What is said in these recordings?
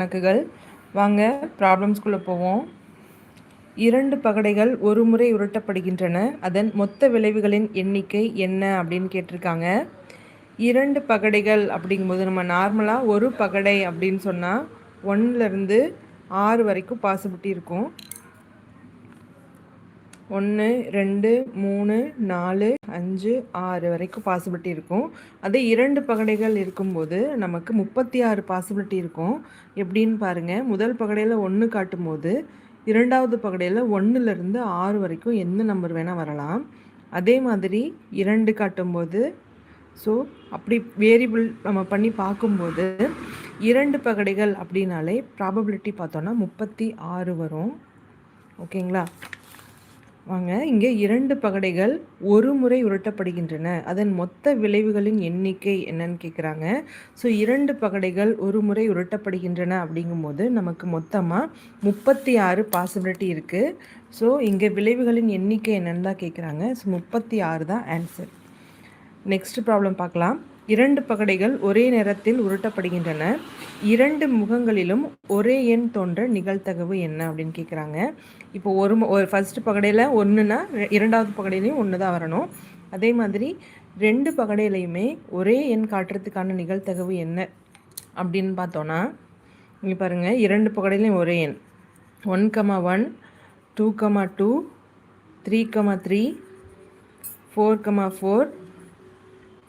கணக்குகள். வாங்க ப்ராப்ளம்ஸ்குள்ளே போவோம். இரண்டு பகடைகள் ஒரு முறை உருட்டப்படுகின்றன. அதன் மொத்த விளைவுகளின் எண்ணிக்கை என்ன அப்படின்னு கேட்டிருக்காங்க. இரண்டு பகடைகள் அப்படிங்கும்போது நம்ம நார்மலாக ஒரு பகடை அப்படின்னு சொன்னால் ஒன்றுலேருந்து ஆறு வரைக்கும் பாசிபிலிட்டி இருக்கும். ஒன்று ரெண்டு மூணு நாலு அஞ்சு ஆறு வரைக்கும் பாசிபிலிட்டி இருக்கும். அதே இரண்டு பகடைகள் இருக்கும்போது நமக்கு முப்பத்தி ஆறு பாசிபிலிட்டி இருக்கும். எப்படின்னு பாருங்கள் முதல் பகடையில் ஒன்று காட்டும் போது இரண்டாவது பகடையில் ஒன்றுலேருந்து ஆறு வரைக்கும் எந்த நம்பர் வேணால் வரலாம். அதே மாதிரி இரண்டு காட்டும்போது ஸோ அப்படி வேரியபிள் நம்ம பண்ணி பார்க்கும்போது இரண்டு பகடைகள் அப்படின்னாலே ப்ராபபிலிட்டி பார்த்தோன்னா முப்பத்தி ஆறு வரும். ஓகேங்களா வாங்க இங்கே இரண்டு பகடைகள் ஒரு முறை உருட்டப்படுகின்றன. அதன் மொத்த விளைவுகளின் எண்ணிக்கை என்னன்னு கேட்குறாங்க ஸோ இரண்டு பகடைகள் ஒரு முறை உருட்டப்படுகின்றன அப்படிங்கும்போது நமக்கு மொத்தமாக முப்பத்தி ஆறு பாசிபிலிட்டி இருக்குது ஸோ இங்கே விளைவுகளின் எண்ணிக்கை என்னன்னு தான் கேட்குறாங்க ஸோ முப்பத்தி ஆறு தான் ஆன்சர் நெக்ஸ்ட் ப்ராப்ளம் பார்க்கலாம். இரண்டு பகடைகள் ஒரே நேரத்தில் உருட்டப்படுகின்றன. இரண்டு முகங்களிலும் ஒரே எண் தோன்ற நிகழ்த்தகவு என்ன அப்படின்னு கேட்குறாங்க இப்போ ஒரு ஒரு ஃபஸ்ட்டு பகடையில் ஒன்றுனா இரண்டாவது பகடையிலையும் ஒன்று தான் வரணும். அதே மாதிரி ரெண்டு பகடையிலையுமே ஒரே எண் காட்டுறதுக்கான நிகழ்த்தகவு என்ன அப்படின்னு பார்த்தோன்னா இங்கே பாருங்கள் இரண்டு பகடையிலையும் ஒரே எண். One comma one two comma two three comma three four comma four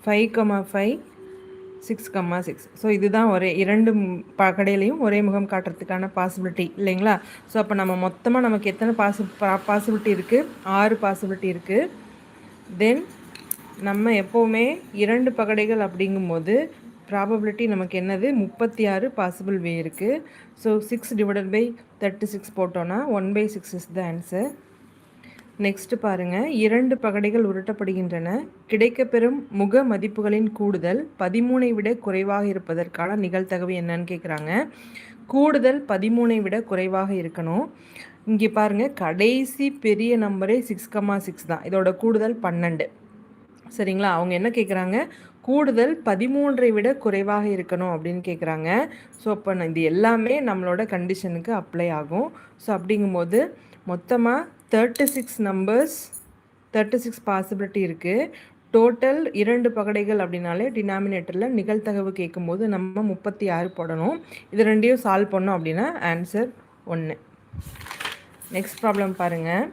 five comma five six comma six so இதுதான் ஒரே இரண்டு கடையிலையும் ஒரே முகம் காட்டுறதுக்கான பாசிபிலிட்டி இல்லைங்களா? ஸோ அப்போ நம்ம மொத்தமாக நமக்கு எத்தனை பாசி பாசிபிலிட்டி இருக்குது ஆறு பாசிபிலிட்டி இருக்குது தென் நம்ம எப்போவுமே இரண்டு பகடைகள் அப்படிங்கும்போது ப்ராபபிலிட்டி நமக்கு என்னது? முப்பத்தி ஆறு பாசிபிள் வே இருக்குது so six divided by thirty six போட்டோன்னா one by six is the answer next பாருங்க. இரண்டு பகடைகள் உருட்டப்படுகின்றன. கிடைக்கப்பெறும் முக மதிப்புகளின் கூடுதல் பதிமூனை விட குறைவாக இருப்பதற்கான நிகழ்தகவு என்னன்னு கேட்குறாங்க கூடுதல் பதிமூனை விட குறைவாக இருக்கணும். இங்கே பாருங்க. கடைசி பெரிய நம்பரே சிக்ஸ் கமா சிக்ஸ் தான். இதோட கூடுதல் பன்னெண்டு. சரிங்களா? அவங்க என்ன கேட்குறாங்க கூடுதல் பதிமூன்றை விட குறைவாக இருக்கணும் அப்படின்னு கேட்குறாங்க ஸோ அப்போ இது எல்லாமே நம்மளோட கண்டிஷனுக்கு அப்ளை ஆகும். ஸோ அப்படிங்கும்போது மொத்தமாக thirty six numbers thirty six possibility இருக்குது டோட்டல் இரண்டு பகடைகள் அப்படின்னாலே டினாமினேட்டரில் நிகழ்த்தகவு கேட்கும்போது நம்ம முப்பத்தி ஆறு போடணும். இது ரெண்டையும் சால்வ் பண்ணோம் அப்படின்னா ஆன்சர் ஒன்று நெக்ஸ்ட் ப்ராப்ளம் பாருங்கள்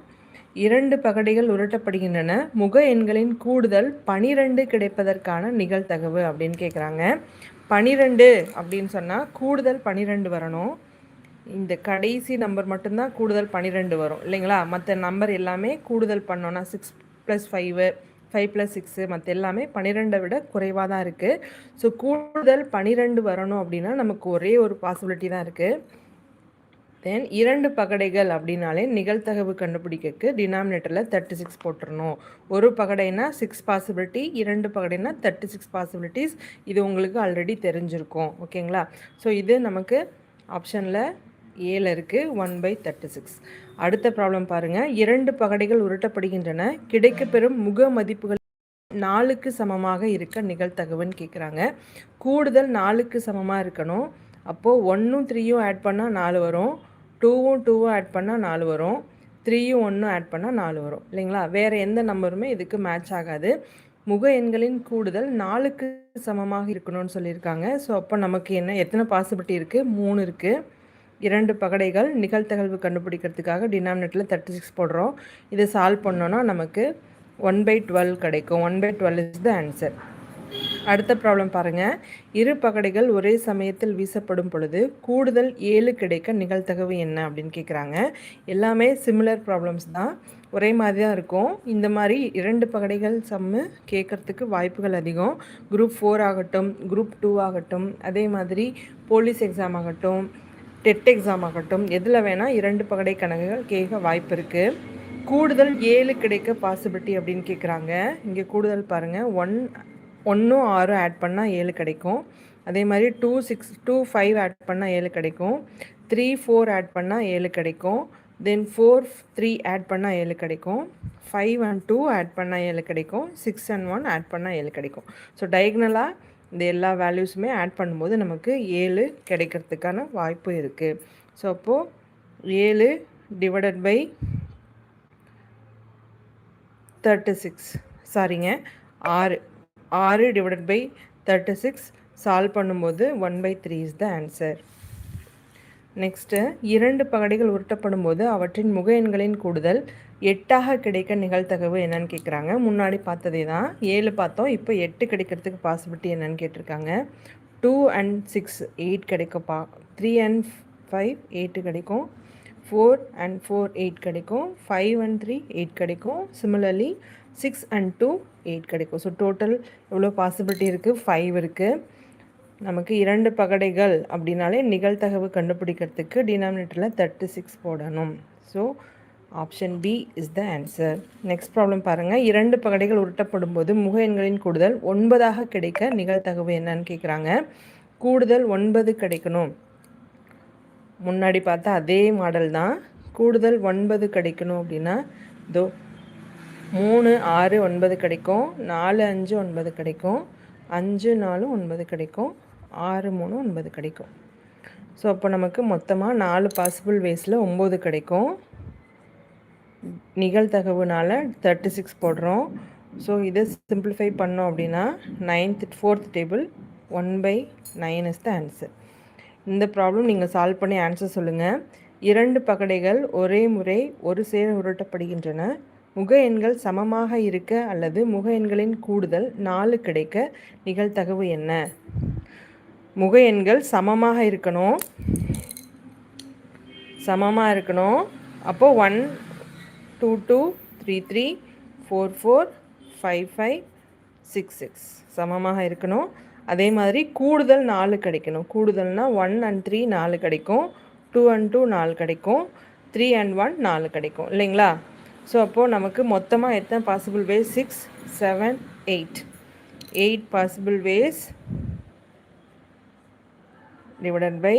இரண்டு பகடைகள் உருட்டப்படுகின்றன. முக எண்களின் கூடுதல் பனிரெண்டு கிடைப்பதற்கான நிகழ்த்தகவு அப்படின்னு கேட்குறாங்க பனிரெண்டு அப்படின்னு சொன்னால் கூடுதல் பனிரெண்டு வரணும். இந்த கடைசி நம்பர் மட்டும்தான் கூடுதல் பன்னிரெண்டு வரும். இல்லைங்களா? மற்ற நம்பர் எல்லாமே கூடுதல் பண்ணோன்னா six plus five five plus six மற்ற எல்லாமே பன்னிரெண்டை விட குறைவாக தான் இருக்குது ஸோ கூடுதல் பன்னிரெண்டு வரணும் அப்படின்னா நமக்கு ஒரே ஒரு பாசிபிலிட்டி தான் இருக்குது தென் இரண்டு பகடைகள் அப்படின்னாலே நிகழ்த்தகவு கண்டுபிடிக்கக்கு டினாமினேட்டரில் தேர்ட்டி சிக்ஸ் போட்டுடணும் ஒரு பகடைனா சிக்ஸ் பாசிபிலிட்டி இரண்டு பகடைனா தேர்ட்டி சிக்ஸ் பாசிபிலிட்டிஸ் இது உங்களுக்கு ஆல்ரெடி தெரிஞ்சிருக்கும். ஓகேங்களா ஸோ இது நமக்கு ஆப்ஷனில் ஏல இருக்குது ஒன் பை தேர்ட்டி சிக்ஸ் அடுத்த ப்ராப்ளம் பாருங்கள் இரண்டு பகடைகள் உருட்டப்படுகின்றன. கிடைக்கப்பெறும் முக மதிப்புகள் நாலுக்கு சமமாக இருக்க நிகழ்த்தகவுன்னு கேட்குறாங்க கூடுதல் நாலுக்கு சமமாக இருக்கணும். அப்போது ஒன்றும் த்ரீயும் ஆட் பண்ணால் நாலு வரும். டூவும் டூவும் ஆட் பண்ணால் நாலு வரும். த்ரீயும் ஒன்றும் ஆட் பண்ணால் நாலு வரும். இல்லைங்களா? வேறு எந்த நம்பருமே இதுக்கு மேட்ச் ஆகாது. முக எண்களின் கூடுதல் நாலுக்கு சமமாக இருக்கணும்னு சொல்லியிருக்காங்க. ஸோ அப்போ நமக்கு என்ன? எத்தனை பாசிபிலிட்டி இருக்குது மூணு இருக்குது இரண்டு பகடைகள் நிகழ்த்தகழ்வு கண்டுபிடிக்கிறதுக்காக டினாமினேட்டில் தேர்ட்டி சிக்ஸ் போடுறோம். இதை சால்வ் பண்ணோன்னா நமக்கு ஒன் பை டுவெல் கிடைக்கும். One by twelve is the answer அடுத்த ப்ராப்ளம் பாருங்கள் இரு பகடைகள் ஒரே சமயத்தில் வீசப்படும் பொழுது கூடுதல் ஏழு கிடைக்க நிகழ்த்தகவு என்ன அப்படின்னு கேட்குறாங்க எல்லாமே சிமிலர் ப்ராப்ளம்ஸ் தான். ஒரே மாதிரி தான் இருக்கும். இந்த மாதிரி இரண்டு பகடைகள் சம்மு கேட்குறதுக்கு வாய்ப்புகள் அதிகம். குரூப் ஃபோர் ஆகட்டும் குரூப் டூ ஆகட்டும் அதே மாதிரி போலீஸ் எக்ஸாம் ஆகட்டும் டெட் எக்ஸாம் ஆகட்டும் எதில் வேணால் இரண்டு பகடை கணக்குகள் கேட்க வாய்ப்பு இருக்குது கூடுதல் ஏழு கிடைக்க பாசிபிலிட்டி அப்படின்னு கேட்குறாங்க இங்கே கூடுதல் பாருங்கள் ஒன் ஒன்றும் ஆறும் ஆட் பண்ணால் ஏழு கிடைக்கும். அதே மாதிரி two six two five add பண்ணால் ஏழு கிடைக்கும். த்ரீ ஃபோர் ஆட் பண்ணால் ஏழு கிடைக்கும். தென் ஃபோர் த்ரீ ஆட் பண்ணால் ஏழு கிடைக்கும். ஃபைவ் அண்ட் டூ ஆட் பண்ணால் ஏழு கிடைக்கும். சிக்ஸ் அண்ட் ஒன் ஆட் பண்ணால் ஏழு கிடைக்கும். ஸோ டயக்னலாக இந்த எல்லா வேல்யூஸுமே ஆட் பண்ணும்போது நமக்கு ஏழு கிடைக்கிறதுக்கான வாய்ப்பு இருக்குது ஸோ அப்போது ஏழு டிவைடட் பை தேர்ட்டி சிக்ஸ் சாரிங்க ஆறு. ஆறு divided by thirty six solve பண்ணும்போது one by three is the answer next இரண்டு பகடைகள் உருட்டப்படும் போது அவற்றின் முக எண்களின் கூடுதல் எட்டாக கிடைக்க நிகழ்த்தகவு என்னன்னு கேட்குறாங்க முன்னாடி பார்த்ததே தான் ஏழு பார்த்தோம். இப்போ எட்டு கிடைக்கிறதுக்கு பாசிபிலிட்டி என்னன்னு கேட்டிருக்காங்க. டூ அண்ட் சிக்ஸ் எயிட் கிடைக்கும் பா த்ரீ அண்ட் ஃபைவ் எயிட்டு கிடைக்கும். ஃபோர் அண்ட் ஃபோர் எயிட் கிடைக்கும். ஃபைவ் அண்ட் த்ரீ எயிட் கிடைக்கும். Similarly six and two eight கிடைக்கும். ஸோ டோட்டல் எவ்வளோ பாசிபிலிட்டி இருக்குது ஃபைவ் இருக்குது நமக்கு இரண்டு பகடைகள் அப்படின்னாலே நிகழ்த்தகவு கண்டுபிடிக்கிறதுக்கு டினாமினேட்டரில் தேர்ட்டி சிக்ஸ் போடணும். So option B is the answer next problem பாருங்கள் இரண்டு பகடைகள் உருட்டப்படும் போது முக எண்களின் கூடுதல் ஒன்பதாக கிடைக்க நிகழ்தகவு என்னன்னு கேட்குறாங்க கூடுதல் ஒன்பது கிடைக்கணும். முன்னாடி பார்த்தா அதே மாடல் தான். கூடுதல் ஒன்பது கிடைக்கணும் அப்படின்னா இதோ மூணு ஆறு ஒன்பது கிடைக்கும். நாலு அஞ்சு ஒன்பது கிடைக்கும். அஞ்சு நாலு ஒன்பது கிடைக்கும். ஆறு மூணு ஒன்பது கிடைக்கும். ஸோ அப்போ நமக்கு மொத்தமாக நாலு பாசிபிள் வேஸில் ஒம்பது கிடைக்கும். நிகழ்தகவுனால் தேர்ட்டி சிக்ஸ் போடுறோம். ஸோ இதை சிம்பிளிஃபை பண்ணோம் அப்படின்னா ninth fourth table one by nine is the answer இந்த ப்ராப்ளம் நீங்கள் சால்வ் பண்ணி ஆன்சர் சொல்லுங்கள் இரண்டு பகடைகள் ஒரே முறை ஒரு சேர உருட்டப்படுகின்றன. முக எண்கள் சமமாக இருக்க அல்லது முக எண்களின் கூடுதல் நாலு கிடைக்க நிகழ்தகவு என்ன? முக எண்கள் சமமாக இருக்கணும். சமமாக இருக்கணும். அப்போது one two two three three four four five five six six சமமாக இருக்கணும். அதே மாதிரி கூடுதல் நாலு கிடைக்கணும். கூடுதல்னால் ஒன் அண்ட் த்ரீ நாலு கிடைக்கும். டூ அண்ட் டூ நாலு கிடைக்கும். த்ரீ அண்ட் ஒன் நாலு கிடைக்கும். இல்லைங்களா? ஸோ அப்போது நமக்கு மொத்தமாக எத்தனை possible ways six seven eight eight possible ways divided by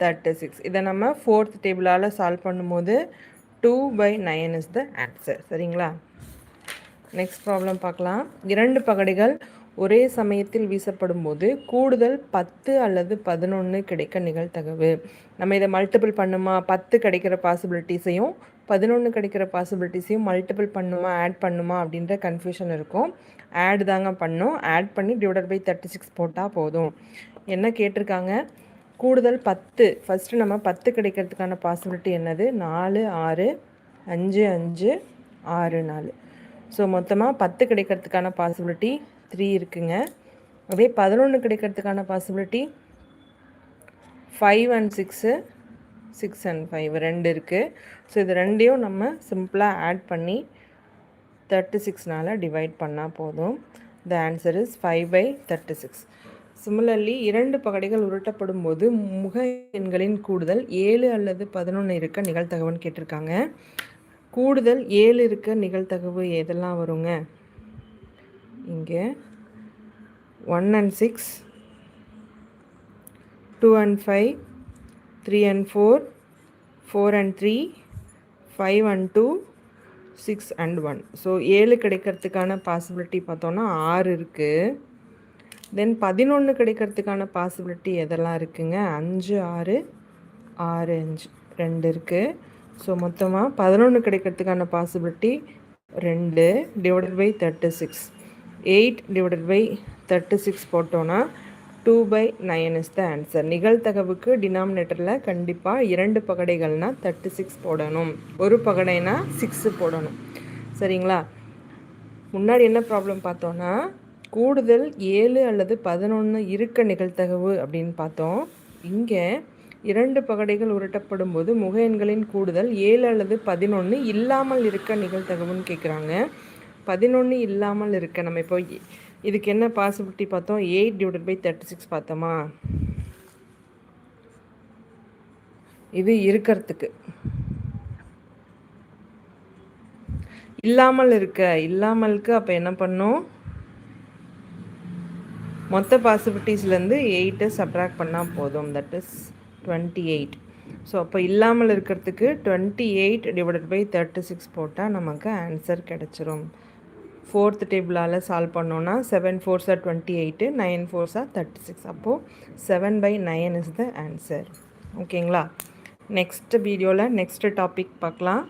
thirty six இதை நம்ம ஃபோர்த் டேபிளால் சால்வ் பண்ணும்போது two by nine is the answer சரிங்களா? நெக்ஸ்ட் ப்ராப்ளம் பார்க்கலாம். இரண்டு பகடைகள் ஒரே சமயத்தில் வீசப்படும் போது கூடுதல் பத்து அல்லது பதினொன்று கிடைக்க நிகழ்த்தகவு நம்ம இதை மல்டிபிள் பண்ணுமா? பத்து கிடைக்கிற பாசிபிலிட்டிஸையும் பதினொன்று கிடைக்கிற பாசிபிலிட்டிஸையும் மல்டிபிள் பண்ணுமா? ஆட் பண்ணுமா? அப்படின்ற கன்ஃபியூஷன் இருக்கும். ஆட் தாங்க பண்ணும். ஆட் பண்ணி டிவைடட் பை தேர்ட்டி சிக்ஸ் போட்டால் போதும். என்ன கேட்டிருக்காங்க? கூடுதல் பத்து. ஃபஸ்ட்டு நம்ம பத்து கிடைக்கிறதுக்கான பாசிபிலிட்டி என்னது? நாலு ஆறு அஞ்சு அஞ்சு ஆறு நாலு. ஸோ மொத்தமாக பத்து கிடைக்கிறதுக்கான பாசிபிலிட்டி த்ரீ இருக்குங்க. அதே பதினொன்று கிடைக்கிறதுக்கான possibility five and six six and five ரெண்டு இருக்குது ஸோ இது ரெண்டையும் நம்ம சிம்பிளாக ஆட் பண்ணி தேர்ட்டி சிக்ஸ்னால் டிவைட் பண்ணால் போதும். The answer is five by thirty six similarly இரண்டு பகடைகள் உருட்டப்படும் போது முக எண்களின் கூடுதல் ஏழு அல்லது பதினொன்று இருக்க நிகழ்த்தகவுன்னு கேட்டிருக்காங்க. கூடுதல் ஏழு இருக்க நிகழ்த்தகவு எதெல்லாம் வருங்க? இங்கே one and six two and five three and four four and three five and two six and one so ஏழு கிடைக்கிறதுக்கான பாசிபிலிட்டி பார்த்தோன்னா ஆறு இருக்குது தென் பதினொன்று கிடைக்கிறதுக்கான பாசிபிலிட்டி எதெல்லாம் இருக்குங்க? அஞ்சு ஆறு ஆறு அஞ்சு ரெண்டு இருக்குது ஸோ மொத்தமாக பதினொன்று கிடைக்கிறதுக்கான பாசிபிலிட்டி ரெண்டு divided by thirty six eight divided by thirty six போட்டோன்னா two by nine is the answer நிகழ்த்தகவுக்கு டினாமினேட்டரில் கண்டிப்பாக இரண்டு பகடைகள்னால் தேர்ட்டி சிக்ஸ் போடணும். ஒரு பகடைனா சிக்ஸு போடணும். சரிங்களா? முன்னாடி என்ன ப்ராப்ளம் பார்த்தோன்னா கூடுதல் ஏழு அல்லது பதினொன்று இருக்க நிகழ்த்தகவு அப்படின்னு பார்த்தோம். இங்கே இரண்டு பகடைகள் உருட்டப்படும் போது முக எண்களின் கூடுதல் ஏழு அல்லது பதினொன்று இல்லாமல் இருக்க நிகழ்த்தகவுன்னு கேட்குறாங்க பதினொன்று இல்லாமல் இருக்க நம்ம இப்போ இதுக்கு என்ன பாசிபிலிட்டி பார்த்தோம்? Eight divided by thirty six பார்த்தோமா? இது இருக்கிறதுக்கு. இல்லாமல் இருக்க இல்லாமலுக்கு அப்போ என்ன பண்ணும்? மொத்த பாசிபிலிட்டிஸ்லேருந்து எயிட்டை சப்ராக்ட் பண்ணால் போதும். That is twenty eight so அப்போ இல்லாமல் இருக்கிறதுக்கு twenty eight divided by thirty six போட்டால் நமக்கு ஆன்சர் கிடச்சிரும் ஃபோர்த் டேபிளால் சால்வ் பண்ணோன்னா செவன் ஃபோர்ஸாக டுவெண்ட்டி எயிட்டு நைன் ஃபோர்ஸாக தேர்ட்டி சிக்ஸ் அப்போது seven by nine is the answer ஓகேங்களா நெக்ஸ்ட் வீடியோவில் நெக்ஸ்ட் டாபிக் பார்க்கலாம்.